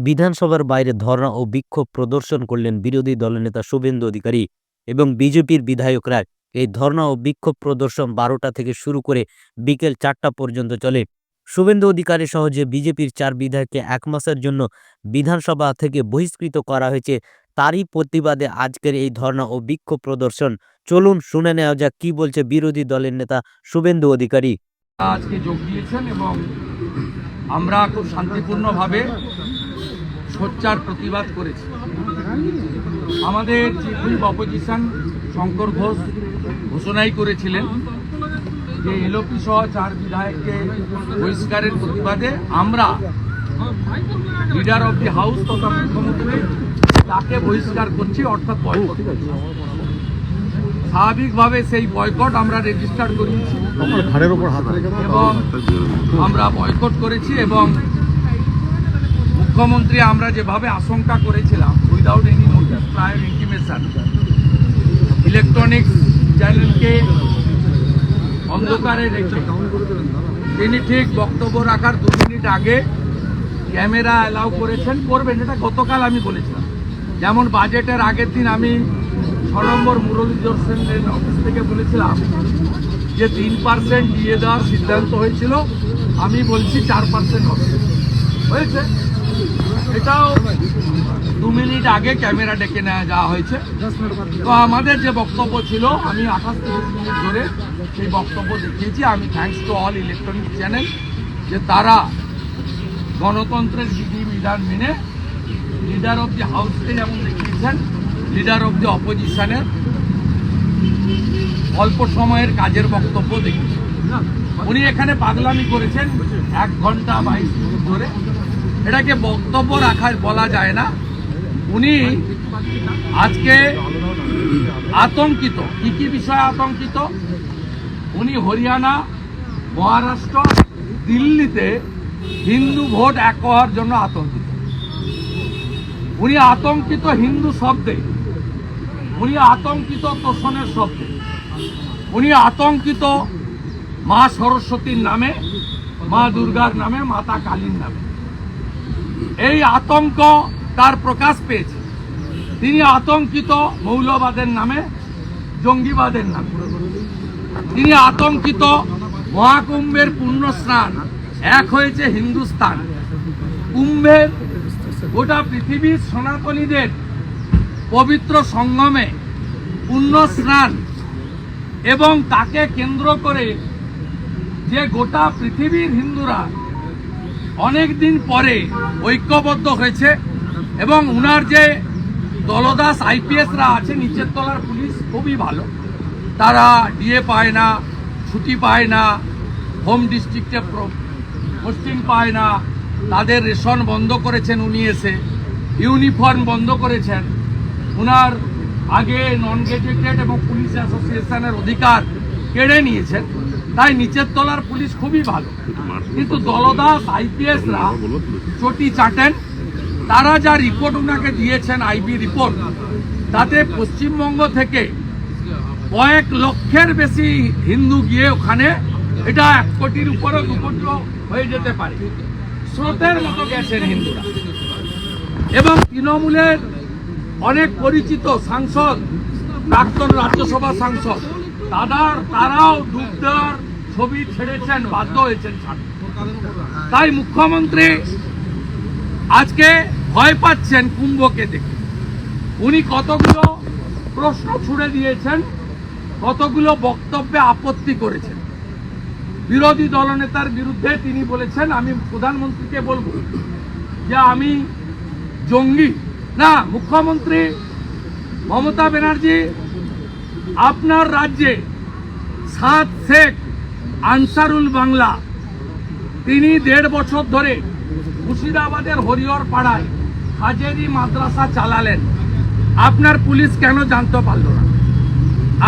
বিধানসভার বাইরে ধর্ণা ও বিক্ষোভ প্রদর্শন করলেন বিরোধী দলনেতা শুভেন্দু অধিকারী এবং বিজেপির বিধায়করা। এই ধর্ণা ও বিক্ষোভ প্রদর্শন বারোটা থেকে শুরু করে বিকেল চারটা পর্যন্ত চলে। শুভেন্দু অধিকারী সহ যে বিজেপির চার বিধায়ককে এক মাসের জন্য বিধানসভা থেকে বহিষ্কৃত করা হয়েছে, তারই প্রতিবাদে আজকের এই ধর্ণা ও বিক্ষোভ প্রদর্শন। চলুন শুনে নেওয়া যাক কি বলছে বিরোধী দলের নেতা শুভেন্দু অধিকারী। আজকে যোগ দিয়েছেন এবং আমরা খুব শান্তিপূর্ণভাবে সোচ্চার প্রতিবাদ করেছি। আমাদের চিফ অপোজিশন শঙ্কর ঘোষ ঘোষণাই করেছিলেন যে এলপি সহ চার বিধায়ককে বহিষ্কারের প্রতিবাদে আমরা লিডার অফ দি হাউস তথা মুখ্যমন্ত্রী তাকে বহিষ্কার করছি অর্থাৎ বয়কট স্বাভাবিকভাবে সেই বয়কট আমরা রেজিস্টার রেখে এবং আমরা বয়কট করেছি এবং মুখ্যমন্ত্রী আমরা যেভাবে আশঙ্কা করেছিলাম without any notice prior intimation electronics চ্যানেলকে অন্ধকারে রেখে, তিনি ঠিক বক্তব্য রাখার দু মিনিট আগে ক্যামেরা অ্যালাউ করেছেন, করবেন এটা গতকাল আমি বলেছিলাম। যেমন বাজেটের আগের দিন আমি ছ নম্বর মুরলী হোসেনের অফিস থেকে বলেছিলাম যে তিন পার্সেন্ট দিয়ে দেওয়ার সিদ্ধান্ত হয়েছিল, আমি বলছি চার পার্সেন্ট হবে। হয়েছে? এটাও দু মিনিট আগে ক্যামেরা ডেকে নেওয়া যাওয়া হয়েছে। তো আমাদের যে বক্তব্য ছিল, আমি আঠাশ তিরিশ মিনিট ধরে সেই বক্তব্য দেখিয়েছি। আমি thanks to all electronic channel যে তারা গণতন্ত্রের বিধি বিধান মেনে লিডার অফ দি হাউসকে যেমন দেখিয়েছেন লিডার অফ দি অপোজিশনের অল্প সময়ের কাজের বক্তব্য দেখেছি উনি এখানে পাগলামি করেছেন এক ঘণ্টা বাইশ মিনিট ধরে। এটাকে বক্তব্য রাখার বলা যায় না। উনি আজকে আতঙ্কিত। কি কি বিষয়ে আতঙ্কিত? উনি হরিয়ানা, মহারাষ্ট্র, দিল্লিতে হিন্দু ভোট এক হওয়ার জন্য আতঙ্কিত। উনি আতঙ্কিত হিন্দু শব্দে। উনি আতঙ্কিত তোষণের শব্দে। উনি আতঙ্কিত মা সরস্বতীর নামে, মা দুর্গার নামে, মাতা কালীর নামে। এই আতঙ্ক তার প্রকাশ পেয়েছে। তিনি আতঙ্কিত মৌলবাদের নামে, জঙ্গিবাদের নামে। তিনি আতঙ্কিত মহাকুম্ভের পুণ্য স্নান, এক হয়েছে হিন্দুস্তান কুম্ভের গোটা পৃথিবীর সনাতনীদের পবিত্র সঙ্গমে পুণ্য স্নান এবং তাকে কেন্দ্র করে যে গোটা পৃথিবীর হিন্দুরা অনেক দিন পরে ঐক্যবদ্ধ হয়েছে এবং উনার যে দলদাস আইপিএসরা আছে, নিচের তলার পুলিশ খুবই ভালো। তারা ডিএ পায় না, ছুটি পায় না, হোম ডিস্ট্রিক্টে পোস্টিং পায় না। তাদের রেশন বন্ধ করেছেন উনি এসে, ইউনিফর্ম বন্ধ করেছেন। উনার আগে নন গেজেটেড এবং পুলিশ অ্যাসোসিয়েশনের অধিকার কেড়ে নিয়েছেন। তাই নিচের তলার পুলিশ খুবই ভালো। কিন্তু দলদাস আইপিএসরা চটি চাটেন। তারা যা রিপোর্ট ওনাকে দিয়েছেন আইবি রিপোর্ট তাতে পশ্চিমবঙ্গ থেকে কয়েক লক্ষের বেশি হিন্দু গিয়ে ওখানে এটা এক কোটির উপরে দুপত্র হয়ে যেতে পারে। স্রোতের মতো গেছেন হিন্দুরা। এবং তৃণমূলের অনেক পরিচিত সাংসদ, প্রাক্তন রাজ্যসভা সাংসদ তাদের তারাও ডুব দেওয়ার ছবি ছেড়েছেন, বাধ্য হয়েছেন ছাড়তে। তাই মুখ্যমন্ত্রী আজকে ভয় পাচ্ছেন কুম্ভকে দেখে। উনি কতগুলো প্রশ্ন ছুড়ে দিয়েছেন, কতগুলো বক্তব্যে আপত্তি করেছেন। বিরোধী দলনেতার বিরুদ্ধে তিনি বলেছেন, আমি প্রধানমন্ত্রীকে বলব যে আমি জঙ্গি। না, মুখ্যমন্ত্রী মমতা ব্যানার্জি, আপনার রাজ্যে সাত শেখ আনসারুল বাংলা তিনি দেড় বছর ধরে মুর্শিদাবাদের হরিহর পাড়ায় হাজেরি মাদ্রাসা চালালেন। আপনার পুলিশ কেন জানতে পারল না?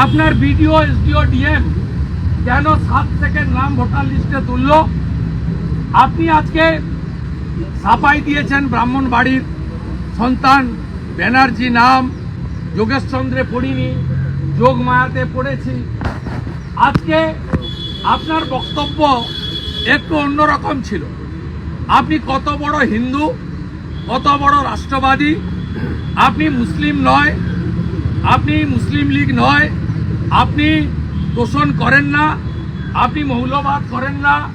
আপনার বিডিও, এসডিও, ডিএম কেন সাত সেকেন্ড নাম ভোটার লিস্টে তুলল? আপনি আজকে সাফাই দিয়েছেন ব্রাহ্মণ বাড়ির সন্তান, ব্যানার্জি নাম, যোগেশচন্দ্রে পড়িনি যোগমায়াতে পড়েছি। আজকে আপনার বক্তব্য একটু অন্যরকম ছিল। আপনি কত বড় হিন্দু, কত বড় রাষ্ট্রবাদী, আপনি মুসলিম নয়, আপনি মুসলিম লীগ নয়, আপনি তোষণ করেন না, আপনি মৌলবাদ করেন না,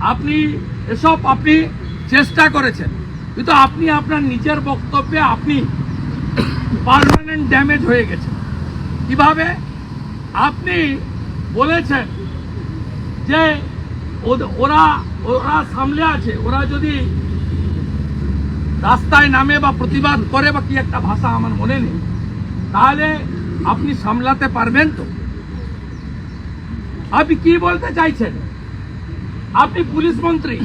আপনি এসব আপনি চেষ্টা করেছেন। কিন্তু আপনি আপনার নিজের বক্তব্যে আপনি পার্মানেন্ট ড্যামেজ হয়ে গেছেন। কীভাবে? আপনি বলেছেন যে ওরা ওরা সামলে আছে। ওরা যদি রাস্তায় নামে বা প্রতিবাদ করে বা কি একটা ভাষা আমার মনে নেই, তাহলে আপনি সামলাতে পারবেন তো? আপনি কি বলতে চাইছেন? আপনি পুলিশ মন্ত্রী,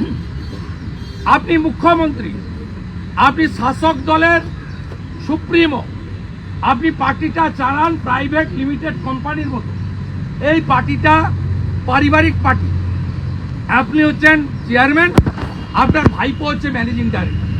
আপনি মুখ্যমন্ত্রী, আপনি শাসক দলের সুপ্রিমো, আপনি পার্টিটা চালান প্রাইভেট লিমিটেড কোম্পানির মতো। এই পার্টিটা পারিবারিক পার্টি। আপনি হচ্ছেন চেয়ারম্যান আপনার ভাইপো হচ্ছে ম্যানেজিং ডাইরেক্টর